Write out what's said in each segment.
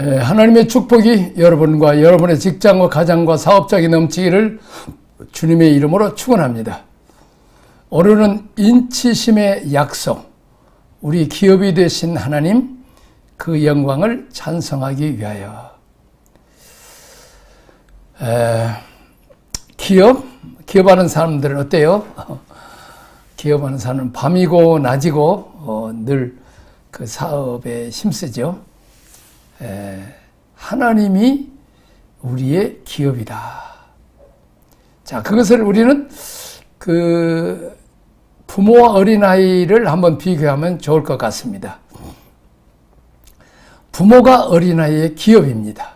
에, 하나님의 축복이 여러분과 여러분의 직장과 가정과 사업장에 넘치기를 주님의 이름으로 축원합니다. 오늘은 인치심의 약속, 우리 기업이 되신 하나님 그 영광을 찬성하기 위하여 에, 기업 기업하는 사람들은 어때요? 기업하는 사람은 밤이고 낮이고 어, 늘그 사업에 힘쓰죠. 에, 하나님이 우리의 기업이다. 자, 그것을 우리는 그 부모와 어린아이를 한번 비교하면 좋을 것 같습니다. 부모가 어린아이의 기업입니다.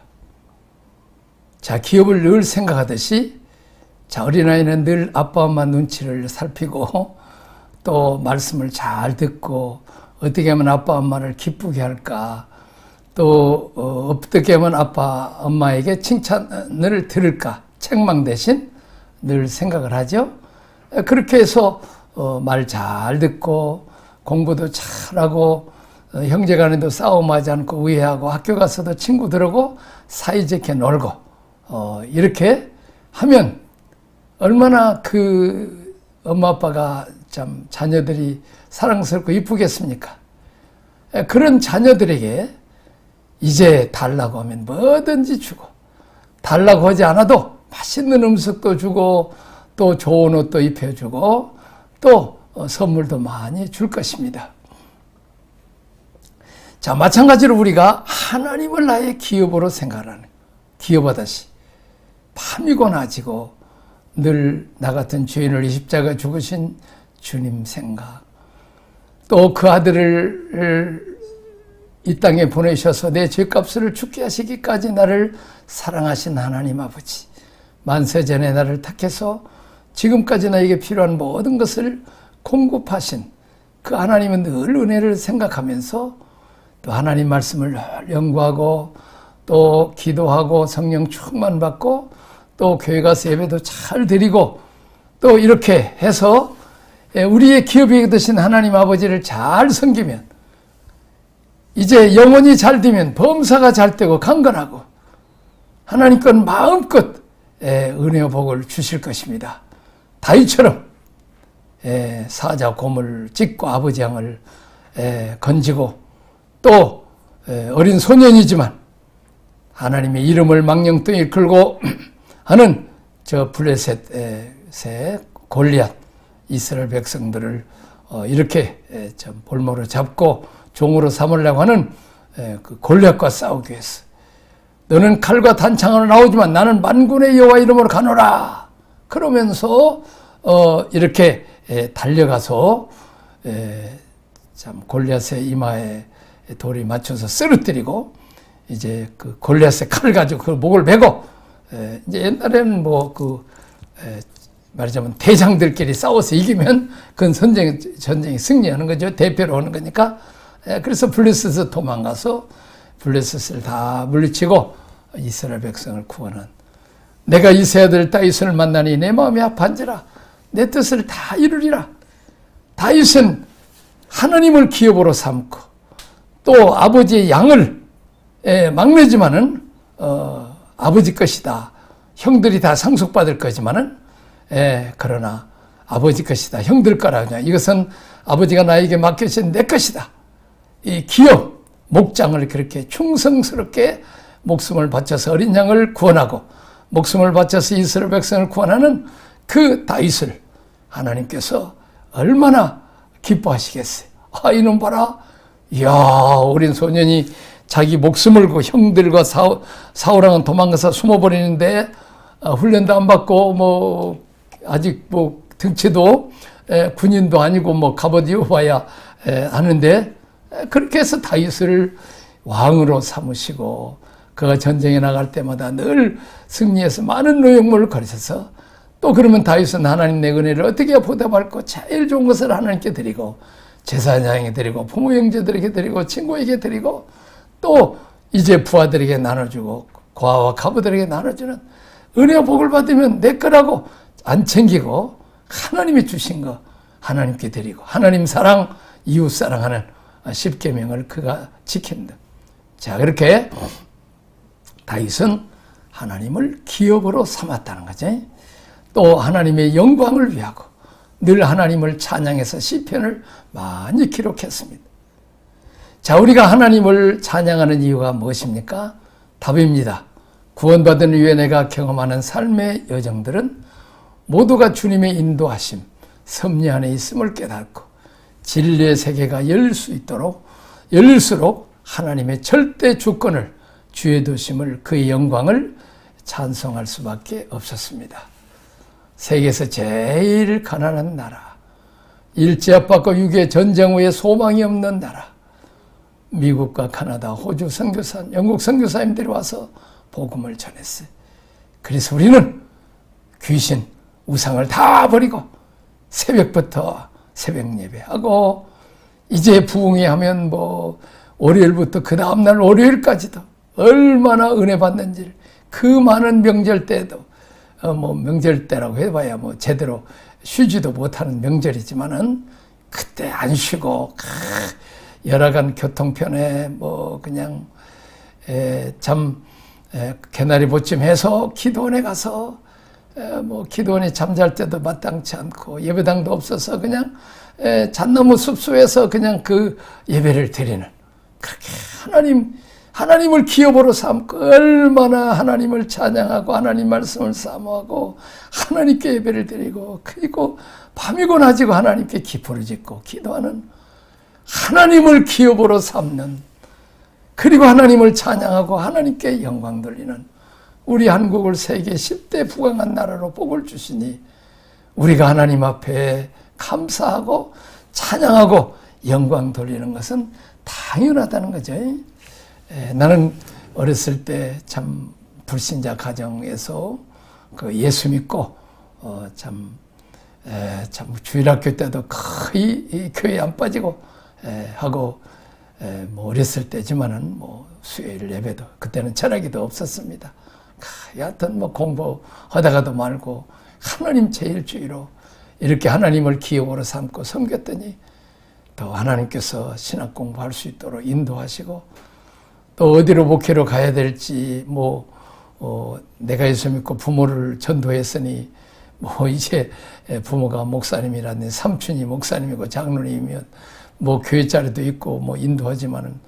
자, 기업을 늘 생각하듯이 자, 어린아이는 늘 아빠, 엄마 눈치를 살피고 또 말씀을 잘 듣고 어떻게 하면 아빠, 엄마를 기쁘게 할까 또 어, 어떻게 하면 아빠, 엄마에게 칭찬을 들을까 책망 대신 늘 생각을 하죠. 그렇게 해서 어, 말 잘 듣고 공부도 잘하고 어, 형제간에도 싸움하지 않고 우애하고 학교 가서도 친구들하고 사이좋게 놀고 어, 이렇게 하면 얼마나 그 엄마 아빠가 참 자녀들이 사랑스럽고 이쁘겠습니까? 그런 자녀들에게 이제 달라고 하면 뭐든지 주고 달라고 하지 않아도 맛있는 음식도 주고 또 좋은 옷도 입혀주고 또 선물도 많이 줄 것입니다. 자, 마찬가지로 우리가 하나님을 나의 기업으로 생각하는 기업하다시 밤이고 낮이고 늘 나 같은 죄인을 십자가 죽으신 주님 생각 또 그 아들을 이 땅에 보내셔서 내 죄값을 죽게 하시기까지 나를 사랑하신 하나님 아버지 만세 전에 나를 택해서 지금까지 나에게 필요한 모든 것을 공급하신 그 하나님은 늘 은혜를 생각하면서 또 하나님 말씀을 늘 연구하고 또 기도하고 성령 충만 받고 또 교회 가서 예배도 잘 드리고 또 이렇게 해서 우리의 기업이 되신 하나님 아버지를 잘 섬기면 이제 영혼이 잘 되면 범사가 잘 되고 강건하고 하나님 건 마음껏 은혜와 복을 주실 것입니다. 다윗처럼 사자 곰을 찍고 아버지 양을 건지고 또 어린 소년이지만 하나님의 이름을 망령뚱 이 끌고 하는 저 블레셋의 골리앗 이스라엘 백성들을 어, 이렇게 좀 볼모로 잡고 종으로 삼으려고 하는 그 골리앗과 싸우기 위해서. 너는 칼과 단창으로 나오지만 나는 만군의 여호와 이름으로 가노라. 그러면서 어 이렇게 달려가서 참 골리앗의 이마에 돌이 맞춰서 쓰러뜨리고 이제 그 골리앗의 칼을 가지고 그 목을 베고 이제 옛날에는 뭐그 말하자면 대장들끼리 싸워서 이기면 그건 전쟁 전쟁이 승리하는 거죠. 대표로 오는 거니까 그래서 블레셋에서 도망가서 블레셋을 다 물리치고 이스라엘 백성을 구원한. 내가 이세 아들 다윗을 만나니 내 마음이 아판지라. 내 뜻을 다 이루리라. 다윗은 하나님을 기업으로 삼고 또 아버지의 양을 막내지만은 어, 아버지 것이다. 형들이 다 상속받을 거지만은 에, 그러나 아버지 것이다. 형들 거라 그냥. 이것은 아버지가 나에게 맡겨진 내 것이다 이 기업 목장을 그렇게 충성스럽게 목숨을 바쳐서 어린 양을 구원하고 목숨을 바쳐서 이스라엘 백성을 구원하는 그 다윗을 하나님께서 얼마나 기뻐하시겠어요. 아 이놈 봐라. 이야 어린 소년이 자기 목숨을 그 형들과 사울, 사울왕은 도망가서 숨어버리는데 어, 훈련도 안 받고 뭐 아직 뭐 등치도 에, 군인도 아니고 뭐 갑옷 입어봐야 하는데 그렇게 해서 다윗을 왕으로 삼으시고 그가 전쟁에 나갈 때마다 늘 승리해서 많은 노역물을 가르쳐서 또 그러면 다윗은 하나님 내 은혜를 어떻게 보답할 거 제일 좋은 것을 하나님께 드리고 제사장에게 드리고 부모 형제들에게 드리고 친구에게 드리고 또 이제 부하들에게 나눠주고 고아와 가부들에게 나눠주는 은혜와 복을 받으면 내 거라고 안 챙기고 하나님이 주신 거 하나님께 드리고 하나님 사랑 이웃 사랑하는 십계명을 그가 지킨다. 자 그렇게 다윗은 하나님을 기업으로 삼았다는 거지. 또 하나님의 영광을 위하고 늘 하나님을 찬양해서 시편을 많이 기록했습니다. 자, 우리가 하나님을 찬양하는 이유가 무엇입니까? 답입니다. 구원받은 후에 내가 경험하는 삶의 여정들은 모두가 주님의 인도하심, 섭리 안에 있음을 깨닫고 진리의 세계가 열릴 수 있도록 열릴수록 하나님의 절대 주권을 주의 도심을 그의 영광을 찬송할 수밖에 없었습니다. 세계에서 제일 가난한 나라, 일제 압박과 유괴 전쟁 후에 소망이 없는 나라, 미국과 카나다, 호주 선교사, 영국 선교사님들이 와서 복음을 전했어요. 그래서 우리는 귀신, 우상을 다 버리고 새벽부터 새벽 예배하고 이제 부흥회 하면 뭐 월요일부터 그 다음날 월요일까지도 얼마나 은혜 받는지 그 많은 명절 때도 어 뭐 명절 때라고 해봐야 뭐 제대로 쉬지도 못하는 명절이지만은 그때 안 쉬고 열악한 교통편에 뭐 그냥 참 개나리 보침해서 기도원에 가서 뭐 기도원에 잠잘 때도 마땅치 않고 예배당도 없어서 그냥 잣나무 숲속에서 그냥 그 예배를 드리는 그렇게 하나님 하나님을 기업으로 삼고 얼마나 하나님을 찬양하고 하나님 말씀을 사모하고 하나님께 예배를 드리고 그리고 밤이고 낮이고 하나님께 기포를 짓고 기도하는 하나님을 기업으로 삼는 그리고 하나님을 찬양하고 하나님께 영광 돌리는 우리 한국을 세계 10대 부강한 나라로 복을 주시니 우리가 하나님 앞에 감사하고 찬양하고 영광 돌리는 것은 당연하다는 거죠. 나는 어렸을 때 참 불신자 가정에서 그 예수 믿고 어 참, 참 주일학교 때도 거의 교회 안 빠지고 하고 뭐 어렸을 때지만은 뭐 수요일 예배도 그때는 철학이도 없었습니다. 여하튼 뭐 공부하다가도 말고 하나님 제일주의로 이렇게 하나님을 기업으로 삼고 섬겼더니 또 하나님께서 신학 공부할 수 있도록 인도하시고 또 어디로 목회로 가야 될지 뭐 어, 내가 예수 믿고 부모를 전도했으니 뭐 이제 부모가 목사님이라는 삼촌이 목사님이고 장로님이면 뭐 교회 자리도 있고 뭐 인도하지만은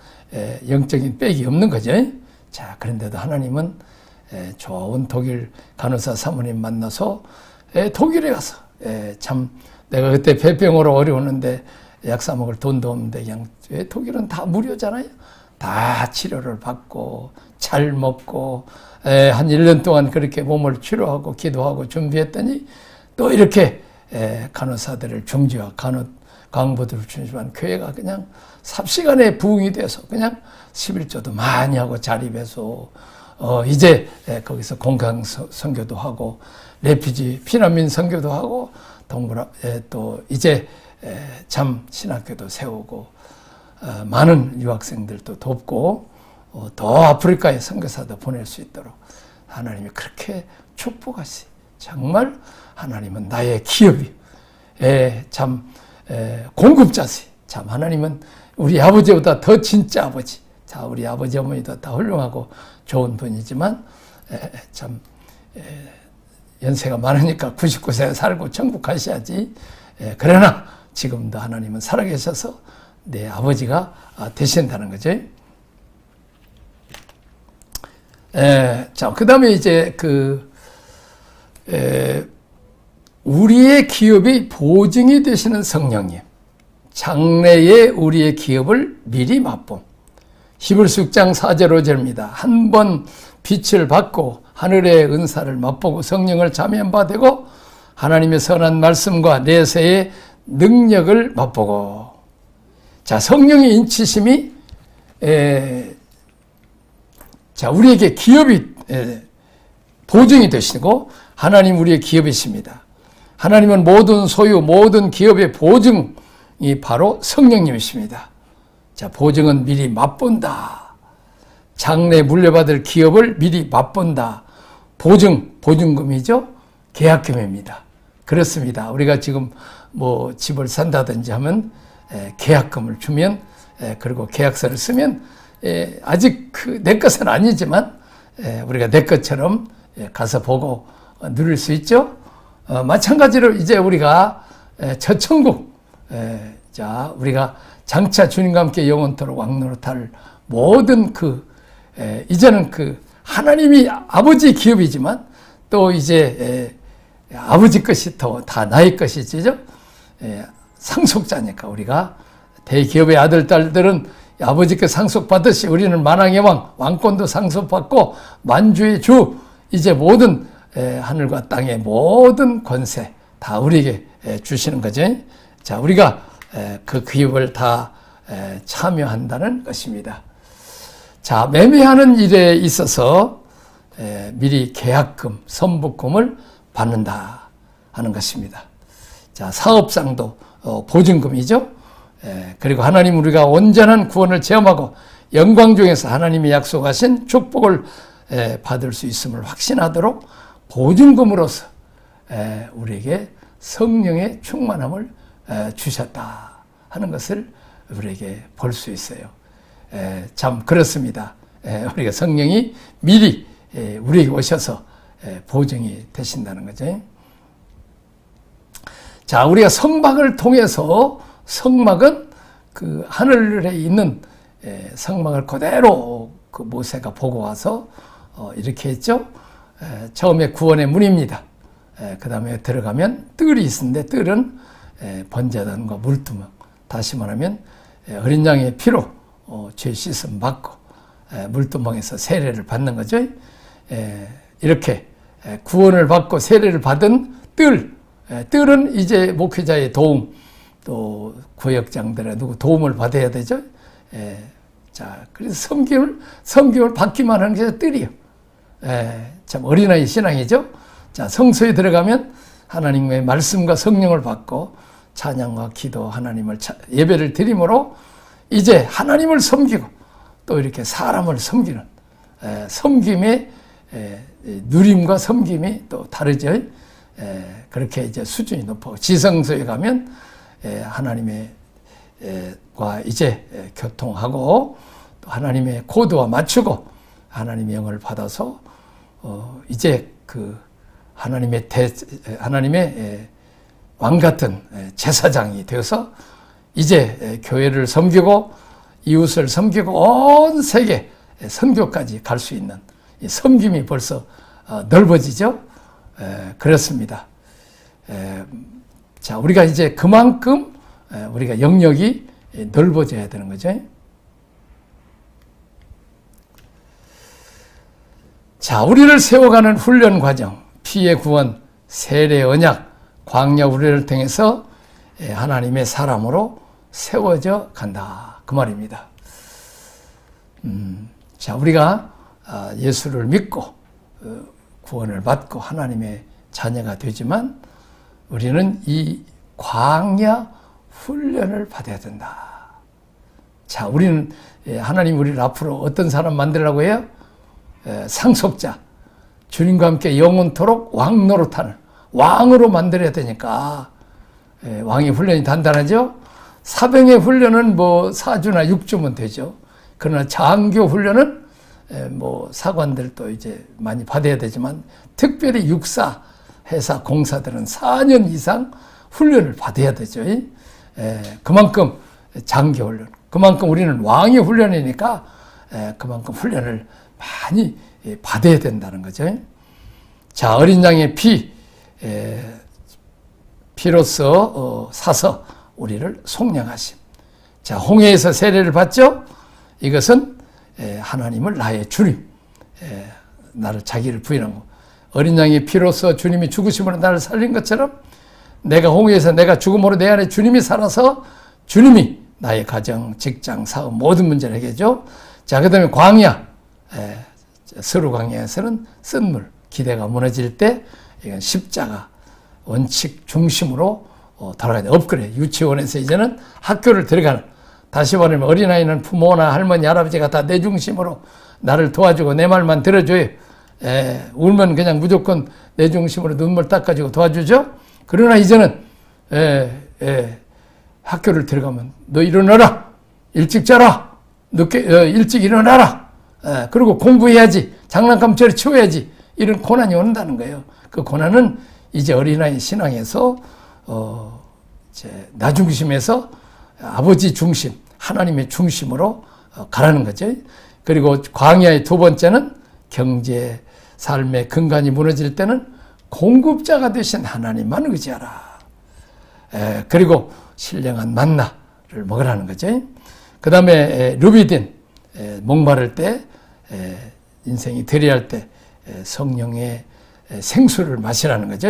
영적인 빽이 없는 거죠. 자 그런데도 하나님은 좋은 독일 간호사 사모님 만나서 독일에 가서 참 내가 그때 폐병으로 어려웠는데 약 사 먹을 돈도 없는데 그냥 독일은 다 무료잖아요. 다 치료를 받고 잘 먹고 한 1년 동안 그렇게 몸을 치료하고 기도하고 준비했더니 또 이렇게 간호사들을 중지와 간호 강부들을 주지만 교회가 그냥 삽시간에 부흥이 돼서 그냥 11조도 많이 하고 자립해서 어 이제 거기서 공강 선교도 하고 레피지 피난민 선교도 하고 동부라 또 이제 참 신학교도 세우고 어, 많은 유학생들도 돕고 어, 더 아프리카에 선교사도 보낼 수 있도록 하나님이 그렇게 축복하시. 정말 하나님은 나의 기업이 참 공급자시. 참 하나님은 우리 아버지보다 더 진짜 아버지. 자 우리 아버지 어머니도 다 훌륭하고 좋은 분이지만 참 연세가 많으니까 99세 살고 천국 가셔야지. 그러나 지금도 하나님은 살아계셔서 내 아버지가 되신다는 거죠. 에, 자, 그 다음에 이제 그, 에, 우리의 기업이 보증이 되시는 성령님. 장래에 우리의 기업을 미리 맛봄. 6장 4절 5절입니다. 한 번 빛을 받고 하늘의 은사를 맛보고 성령을 자면 받고 하나님의 선한 말씀과 내세의 능력을 맛보고 자, 성령의 인치심이 에, 자, 우리에게 기업이 에, 보증이 되시고 하나님 우리의 기업이십니다. 하나님은 모든 소유, 모든 기업의 보증이 바로 성령님이십니다. 자, 보증은 미리 맛본다. 장래 물려받을 기업을 미리 맛본다. 보증, 보증금이죠? 계약금입니다. 그렇습니다. 우리가 지금 뭐 집을 산다든지 하면 계약금을 주면 그리고 계약서를 쓰면 아직 그 내 것은 아니지만 에, 우리가 내 것처럼 예, 가서 보고 어, 누릴 수 있죠. 어, 마찬가지로 이제 우리가 에, 저 천국, 에, 자 우리가 장차 주님과 함께 영원토록 왕노릇 할 모든 그 에, 이제는 그 하나님이 아버지 기업이지만 또 이제 에, 아버지 것이 더 다 나의 것이죠. 에, 상속자니까 우리가 대기업의 아들 딸들은 아버지께 상속받듯이 우리는 만왕의 왕 왕권도 상속받고 만주의 주 이제 모든 에, 하늘과 땅의 모든 권세 다 우리에게 에, 주시는 거죠. 자 우리가 에, 그 기업을 다 에, 참여한다는 것입니다. 자 매매하는 일에 있어서 에, 미리 계약금, 선부금을 받는다 하는 것입니다. 자 사업상도 어, 보증금이죠. 에, 그리고 하나님 우리가 온전한 구원을 체험하고 영광 중에서 하나님이 약속하신 축복을 에, 받을 수 있음을 확신하도록 보증금으로서 에, 우리에게 성령의 충만함을 에, 주셨다 하는 것을 우리에게 볼 수 있어요. 에, 참 그렇습니다. 에, 우리가 성령이 미리 에, 우리에게 오셔서 에, 보증이 되신다는 거죠. 자, 우리가 성막을 통해서 성막은 그 하늘에 있는 에, 성막을 그대로 그 모세가 보고 와서 어, 이렇게 했죠. 에, 처음에 구원의 문입니다. 그 다음에 들어가면 뜰이 있는데 뜰은 에, 번제단과 물두멍. 다시 말하면 에, 어린 양의 피로 어, 죄 씻음 받고 에, 물두멍에서 세례를 받는 거죠. 에, 이렇게 에, 구원을 받고 세례를 받은 뜰. 에, 뜰은 이제 목회자의 도움, 또 구역장들의 누구 도움을 받아야 되죠. 에, 자, 그래서 섬김을 섬김을 받기만 하는 게 뜰이요. 에, 참 어린아이 신앙이죠. 자, 성소에 들어가면 하나님의 말씀과 성령을 받고 찬양과 기도 하나님을 차, 예배를 드림으로 이제 하나님을 섬기고 또 이렇게 사람을 섬기는 에, 섬김의 에, 누림과 섬김이 또 다르죠. 에, 그렇게 이제 수준이 높고 지성소에 가면 에, 하나님의 에, 과 이제 에, 교통하고 또 하나님의 코드와 맞추고 하나님의 영을 받아서 어, 이제 그 하나님의 대 하나님의 에, 왕 같은 에, 제사장이 되어서 이제 에, 교회를 섬기고 이웃을 섬기고 온 세계 에, 선교까지 갈 수 있는 이 섬김이 벌써 어, 넓어지죠. 에, 그렇습니다. 에, 자, 우리가 이제 그만큼 에, 우리가 영역이 에, 넓어져야 되는 거죠. 자, 우리를 세워가는 훈련 과정, 피의 구원, 세례 언약, 광야 우리를 통해서 에, 하나님의 사람으로 세워져 간다. 그 말입니다. 음, 자, 우리가 아, 예수를 믿고 어, 구원을 받고 하나님의 자녀가 되지만 우리는 이 광야 훈련을 받아야 된다. 자, 우리는 예, 하나님 우리를 앞으로 어떤 사람 만들라고 해요? 에, 상속자. 주님과 함께 영원토록 왕 노릇하는 왕으로 만들어야 되니까 에, 왕의 훈련이 단단하죠. 사병의 훈련은 뭐 4주나 6주면 되죠. 그러나 장교 훈련은 에, 뭐 사관들도 이제 많이 받아야 되지만 특별히 육사 회사 공사들은 4년 이상 훈련을 받아야 되죠. 에, 그만큼 장교 훈련, 그만큼 우리는 왕의 훈련이니까 에, 그만큼 훈련을 많이 예, 받아야 된다는 거죠. 자, 어린 양의 피, 에, 피로써 어, 사서 우리를 속량하심. 자, 홍해에서 세례를 받죠? 이것은 에, 하나님을 나의 주님, 에, 나를 자기를 부인하고 어린 양의 피로써 주님이 죽으심으로 나를 살린 것처럼 내가 홍해에서 내가 죽음으로 내 안에 주님이 살아서 주님이 나의 가정, 직장, 사업 모든 문제를 해결죠. 자, 그 다음에 광야. 에, 서로 광야에서는 쓴물, 기대가 무너질 때 이건 십자가 원칙 중심으로 어, 돌아가야 돼. 업그레이드. 유치원에서 이제는 학교를 들어가는. 다시 말하면 어린아이는 부모나 할머니, 할아버지가 다 내 중심으로 나를 도와주고 내 말만 들어줘요. 에, 울면 그냥 무조건 내 중심으로 눈물 닦아주고 도와주죠. 그러나 이제는 에, 에, 학교를 들어가면 너 일어나라. 일찍 자라. 늦게 어, 일찍 일어나라. 에, 그리고 공부해야지. 장난감 저리 치워야지. 이런 고난이 온다는 거예요. 그 고난은 이제 어린아이 신앙에서 어 이제 나 중심에서 아버지 중심, 하나님의 중심으로 어, 가라는 거죠. 그리고 광야의 두 번째는 경제, 삶의 근간이 무너질 때는 공급자가 되신 하나님만 의지하라. 에, 그리고 신령한 만나를 먹으라는 거죠. 그 다음에 루비딘, 에, 목마를 때, 에, 인생이 들이할 때 에, 성령의 에, 생수를 마시라는 거죠.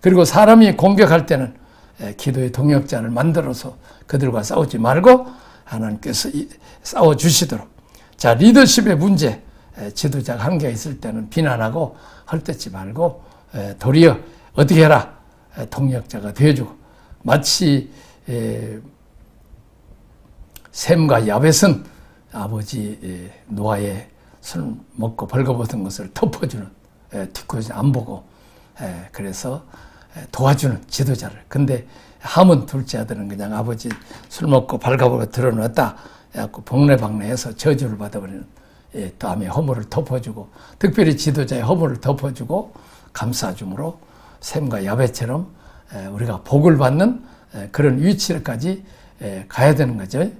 그리고 사람이 공격할 때는 에, 기도의 동역자를 만들어서 그들과 싸우지 말고 하나님께서 이- 싸워 주시도록. 자, 리더십의 문제, 에, 지도자가 한계가 있을 때는 비난하고 헐뜯지 말고 에, 도리어 어떻게 해라 에, 동력자가 되어주고 마치 에, 샘과 야벳은 아버지 에, 노아의 술 먹고 벌거벗은 것을 덮어주는 에, 뒤코지 안 보고 에, 그래서 에, 도와주는 지도자를 근데 함은 둘째 아들은 그냥 아버지 술 먹고 발가벗고 드러났다 해갖고 복례방례해서 저주를 받아버리는 예, 다음에 허물을 덮어주고 특별히 지도자의 허물을 덮어주고 감싸줌으로 샘과 야베처럼 에, 우리가 복을 받는 에, 그런 위치까지 에, 가야 되는 거죠.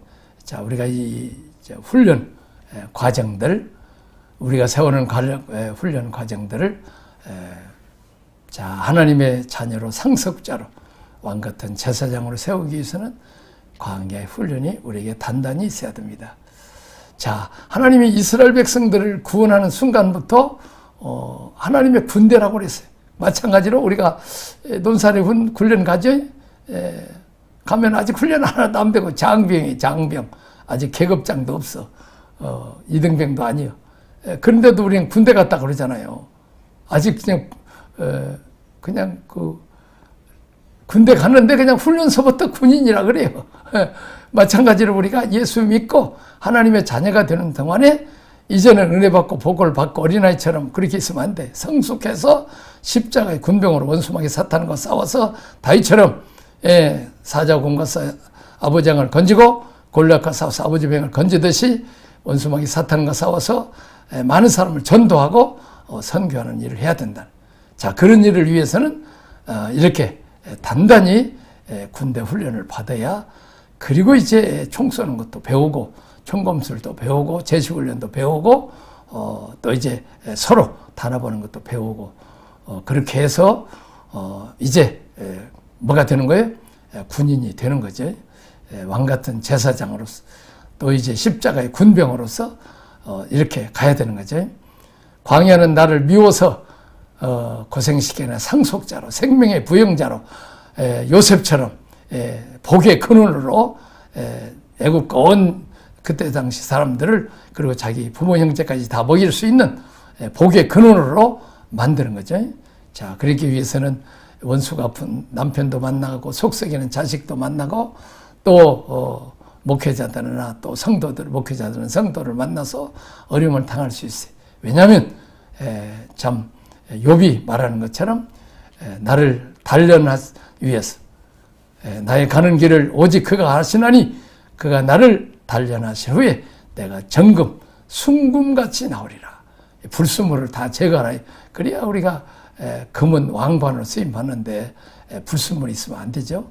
자, 우리가 이 훈련 에, 과정들 우리가 세우는 훈련 과정들을 에, 자 하나님의 자녀로 상속자로 왕 같은 제사장으로 세우기 위해서는 광야의 훈련이 우리에게 단단히 있어야 됩니다. 자, 하나님이 이스라엘 백성들을 구원하는 순간부터 어, 하나님의 군대라고 그랬어요. 마찬가지로 우리가 에, 논살이 훈, 훈련 가죠? 에, 가면 아직 훈련 하나도 안 되고 장병이 장병 아직 계급장도 없어. 어, 이등병도 아니요. 에, 그런데도 우리는 군대 갔다 그러잖아요. 아직 그냥 에, 그냥 그 군대 갔는데 그냥 훈련소부터 군인이라 그래요. 마찬가지로 우리가 예수 믿고 하나님의 자녀가 되는 동안에 이제는 은혜 받고 복을 받고 어린아이처럼 그렇게 있으면 안 돼. 성숙해서 십자가의 군병으로 원수막이 사탄과 싸워서 다윗처럼 예, 사자군과 싸- 아버장을 건지고 골리앗과 싸워서 아버지 병을 건지듯이 원수막이 사탄과 싸워서 예, 많은 사람을 전도하고 어, 선교하는 일을 해야 된다. 자 그런 일을 위해서는 어, 이렇게 단단히 에, 군대 훈련을 받아야 그리고 이제 총 쏘는 것도 배우고 총검술도 배우고 제시훈련도 배우고 어, 또 이제 서로 달아보는 것도 배우고 어, 그렇게 해서 어, 이제 에, 뭐가 되는 거예요? 에, 군인이 되는 거죠. 에, 왕 같은 제사장으로서 또 이제 십자가의 군병으로서 어, 이렇게 가야 되는 거죠. 광야는 나를 미워서 어, 고생시키는 상속자로 생명의 부영자로 에, 요셉처럼 에, 복의 근원으로 에, 애국과 온 그때 당시 사람들을 그리고 자기 부모 형제까지 다 먹일 수 있는 에, 복의 근원으로 만드는 거죠. 자 그러기 위해서는 원수가 아픈 남편도 만나고 속썩이는 자식도 만나고 또 어, 목회자들이나 또 성도들 목회자들은 성도를 만나서 어려움을 당할 수 있어요. 왜냐하면 에, 참 욥이 말하는 것처럼 에, 나를 단련하기 위해서 에, 나의 가는 길을 오직 그가 하시나니 그가 나를 단련하신 후에 내가 정금 순금같이 나오리라. 불순물을 다 제거하라. 그래야 우리가 에, 금은 왕관으로 쓰임 받는데 에, 불순물이 있으면 안 되죠.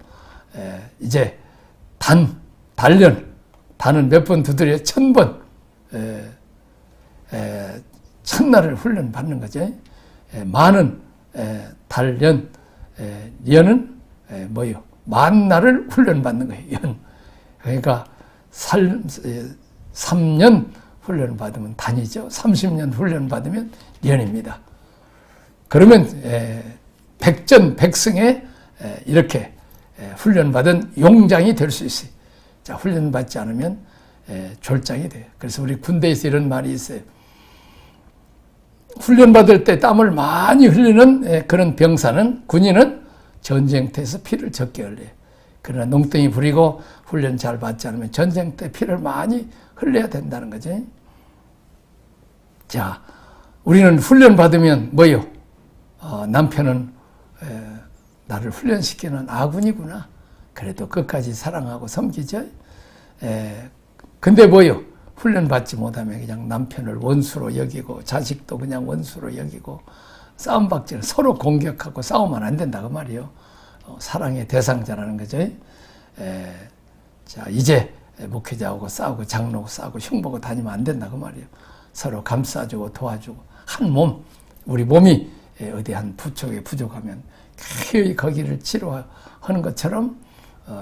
에, 이제 단 단련 단은 몇번 두드려 천번 첫날을 훈련 받는 거죠. 에, 많은 에, 단련, 에, 연은 에, 뭐요? 만날을 훈련 받는 거예요. 연. 그러니까 살, 에, 3년 훈련 받으면 단이죠. 30년 훈련 받으면 연입니다. 그러면 에, 백전 백승에 에, 이렇게 에, 훈련받은 용장이 될 수 있어요. 자, 훈련받지 않으면 에, 졸장이 돼요. 그래서 우리 군대에서 이런 말이 있어요. 훈련받을 때 땀을 많이 흘리는 에, 그런 병사는 군인은 전쟁터에서 피를 적게 흘려요. 그러나 농땡이 부리고 훈련 잘 받지 않으면 전쟁 때 피를 많이 흘려야 된다는 거죠. 자, 우리는 훈련 받으면 뭐요? 어, 남편은 에, 나를 훈련시키는 아군이구나. 그래도 끝까지 사랑하고 섬기죠. 에, 근데 뭐요? 훈련 받지 못하면 그냥 남편을 원수로 여기고 자식도 그냥 원수로 여기고 싸움박질 서로 공격하고 싸우면 안 된다 그 말이요. 어, 사랑의 대상자라는 거죠. 에, 자 이제 목회자하고 싸우고 장로하고 싸우고 흉보고 다니면 안 된다 그 말이에요. 서로 감싸주고 도와주고 한 몸 우리 몸이 어디 한 부쪽에 부족하면 거기를 치료하는 것처럼 어,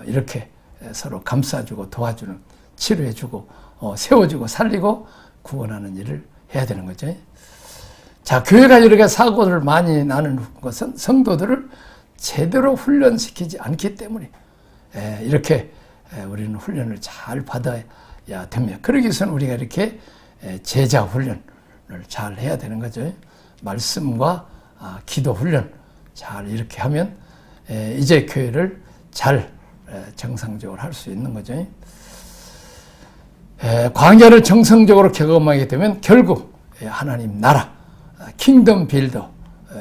이렇게 서로 감싸주고 도와주는 치료해주고 어, 세워주고 살리고 구원하는 일을 해야 되는 거죠. 자 교회가 이렇게 사고를 많이 나는 것은 성도들을 제대로 훈련시키지 않기 때문에 이렇게 우리는 훈련을 잘 받아야 됩니다. 그러기 위해서는 우리가 이렇게 제자 훈련을 잘 해야 되는 거죠. 말씀과 아, 기도 훈련 잘 이렇게 하면 이제 교회를 잘 정상적으로 할 수 있는 거죠. 광야를 정성적으로 경험하게 되면 결국 하나님 나라, 킹덤 빌더,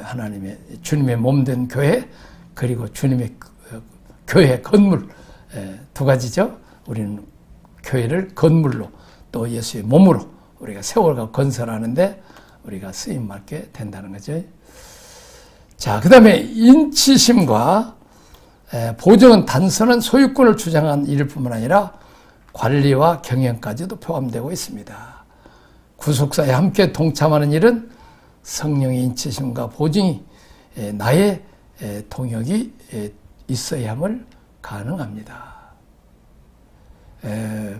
하나님의 주님의 몸된 교회 그리고 주님의 어, 교회 건물 두 가지죠. 우리는 교회를 건물로 또 예수의 몸으로 우리가 세월과 건설하는데 우리가 쓰임 받게 된다는 거죠. 자, 그 다음에 인치심과 보정은 단순한 소유권을 주장한 일일 뿐만 아니라 관리와 경영까지도 포함되고 있습니다. 구속사에 함께 동참하는 일은 성령의 인치심과 보증이 나의 동역이 있어야 함을 가능합니다. 에,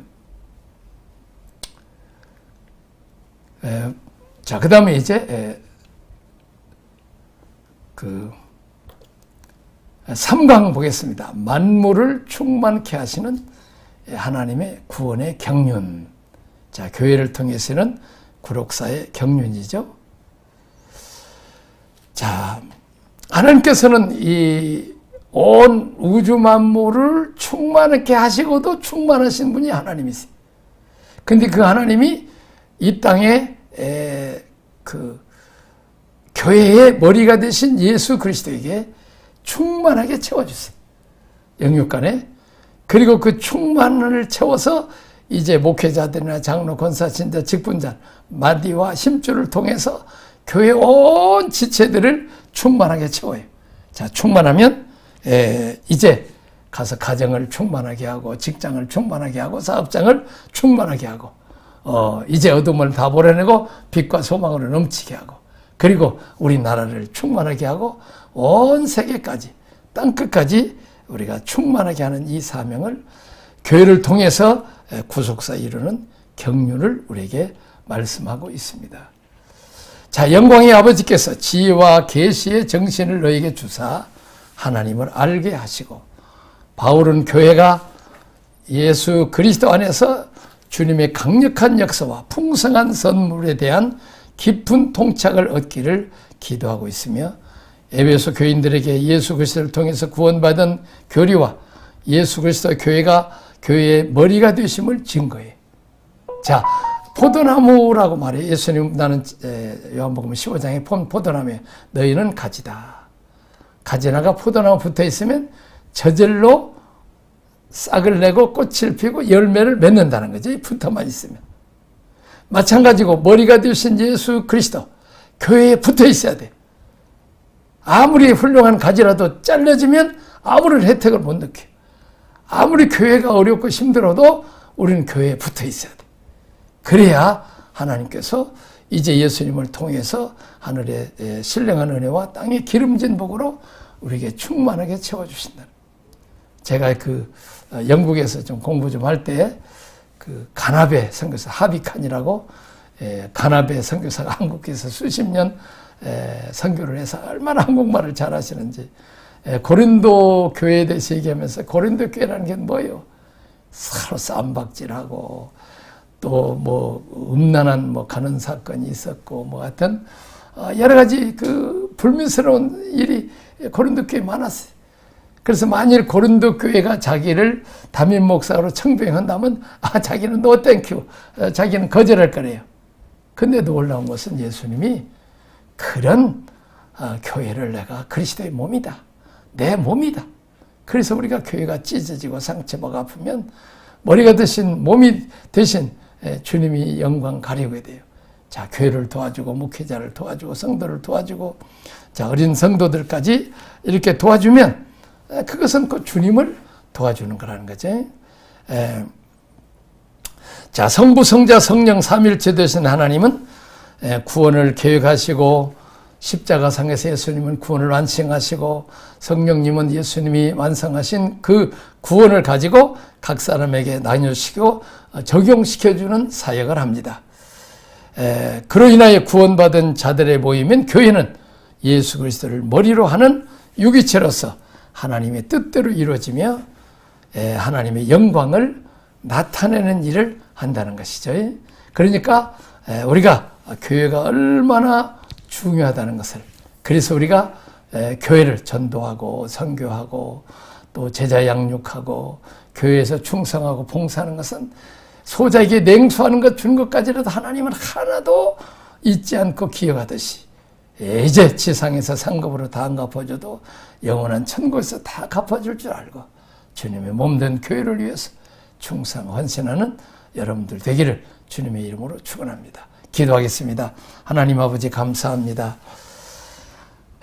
에, 자, 그 다음에 이제, 에, 그, 3강 보겠습니다. 만물을 충만케 하시는 하나님의 구원의 경륜. 자, 교회를 통해서는 구록사의 경륜이죠. 자, 하나님께서는 이 온 우주 만물을 충만하게 하시고도 충만하신 분이 하나님이세요. 근데 그 하나님이 이 땅에 에, 그 교회의 머리가 되신 예수 그리스도에게 충만하게 채워주세요. 영육간에. 그리고 그 충만을 채워서 이제 목회자들이나 장로, 권사, 신자, 직분자, 마디와 힘줄을 통해서 교회 온 지체들을 충만하게 채워요. 자, 충만하면 에, 이제 가서 가정을 충만하게 하고 직장을 충만하게 하고 사업장을 충만하게 하고 어, 이제 어둠을 다 보려내고 빛과 소망으로 넘치게 하고 그리고 우리나라를 충만하게 하고 온 세계까지 땅 끝까지 우리가 충만하게 하는 이 사명을 교회를 통해서 구속사 이루는 경륜을 우리에게 말씀하고 있습니다. 자, 영광의 아버지께서 지혜와 계시의 정신을 너에게 주사 하나님을 알게 하시고 바울은 교회가 예수 그리스도 안에서 주님의 강력한 역사와 풍성한 선물에 대한 깊은 통착을 얻기를 기도하고 있으며 에베소 교인들에게 예수 그리스도를 통해서 구원받은 교리와 예수 그리스도 교회가 교회의 머리가 되심을 증거해. 자, 포도나무라고 말해. 예수님 나는 요한복음 15장에 본 포도나무에 너희는 가지다. 가지나가 포도나무 붙어 있으면 저절로 싹을 내고 꽃을 피고 열매를 맺는다는 거죠. 붙어만 있으면. 마찬가지고 머리가 되신 예수 그리스도 교회에 붙어 있어야 돼. 아무리 훌륭한 가지라도 잘려지면 아무런 혜택을 못 느껴. 아무리 교회가 어렵고 힘들어도 우리는 교회에 붙어 있어야 돼. 그래야 하나님께서 이제 예수님을 통해서 하늘의 신령한 은혜와 땅의 기름진 복으로 우리에게 충만하게 채워주신다. 제가 그 어, 영국에서 좀 공부 좀 할 때 그 가나베 선교사 하비칸이라고 가나베 선교사가 한국에서 수십 년 선교를 해서 얼마나 한국말을 잘하시는지 고린도 교회에 대해서 얘기하면서 고린도 교회라는 게 뭐예요? 서로 쌈박질하고 또 뭐 음란한 뭐 가는 사건이 있었고 뭐 하여튼 어, 여러 가지 그 불미스러운 일이 고린도 교회에 많았어요. 그래서 만일 고린도 교회가 자기를 담임 목사로 청빙한다면 아 자기는 노 땡큐 어, 자기는 거절할 거래요. 근데 놀라운 것은 예수님이 그런 어, 교회를 내가 그리스도의 몸이다. 내 몸이다. 그래서 우리가 교회가 찢어지고 상처받고 아프면 머리가 대신 몸이 대신 에, 주님이 영광 가리게 돼요. 자, 교회를 도와주고 목회자를 도와주고 성도를 도와주고 자, 어린 성도들까지 이렇게 도와주면 에, 그것은 그 주님을 도와주는 거라는 거죠. 에, 자, 성부, 성자, 성령 삼일체 되신 하나님은 에, 구원을 계획하시고 십자가상에서 예수님은 구원을 완성하시고 성령님은 예수님이 완성하신 그 구원을 가지고 각 사람에게 나누시고 어, 적용시켜주는 사역을 합니다. 에, 그로 인하여 구원받은 자들의 모임인 교회는 예수 그리스도를 머리로 하는 유기체로서 하나님의 뜻대로 이루어지며 에, 하나님의 영광을 나타내는 일을 한다는 것이죠. 그러니까 에, 우리가 교회가 얼마나 중요하다는 것을 그래서 우리가 에, 교회를 전도하고 선교하고 또 제자 양육하고 교회에서 충성하고 봉사하는 것은 소자에게 냉수하는 것 주는 것까지라도 하나님은 하나도 잊지 않고 기억하듯이 예, 이제 지상에서 상급으로 다 안 갚아줘도 영원한 천국에서 다 갚아줄 줄 알고 주님의 몸된 교회를 위해서 충성 헌신하는 여러분들 되기를 주님의 이름으로 축원합니다. 기도하겠습니다. 하나님 아버지 감사합니다.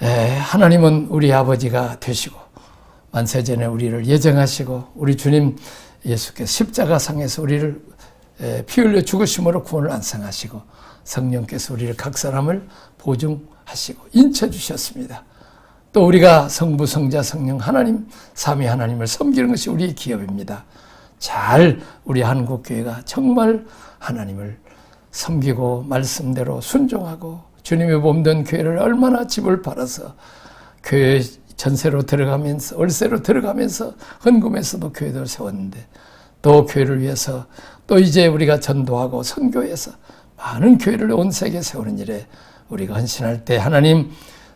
에, 하나님은 우리 아버지가 되시고 만세전에 우리를 예정하시고 우리 주님 예수께서 십자가상에서 우리를 에, 피 흘려 죽으심으로 구원을 안상하시고 성령께서 우리를 각 사람을 보증하시고 인쳐 주셨습니다. 또 우리가 성부, 성자, 성령 하나님, 삼위 하나님을 섬기는 것이 우리의 기업입니다. 잘 우리 한국 교회가 정말 하나님을 섬기고 말씀대로 순종하고 주님의 몸된 교회를 얼마나 집을 팔아서 교회 전세로 들어가면서 월세로 들어가면서 헌금에서도 교회를 세웠는데 또 교회를 위해서 또 이제 우리가 전도하고 선교해서 많은 교회를 온 세계에 세우는 일에 우리가 헌신할 때 하나님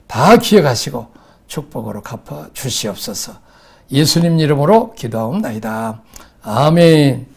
다 기억하시고 축복으로 갚아 주시옵소서. 예수님 이름으로 기도하옵나이다. 아멘.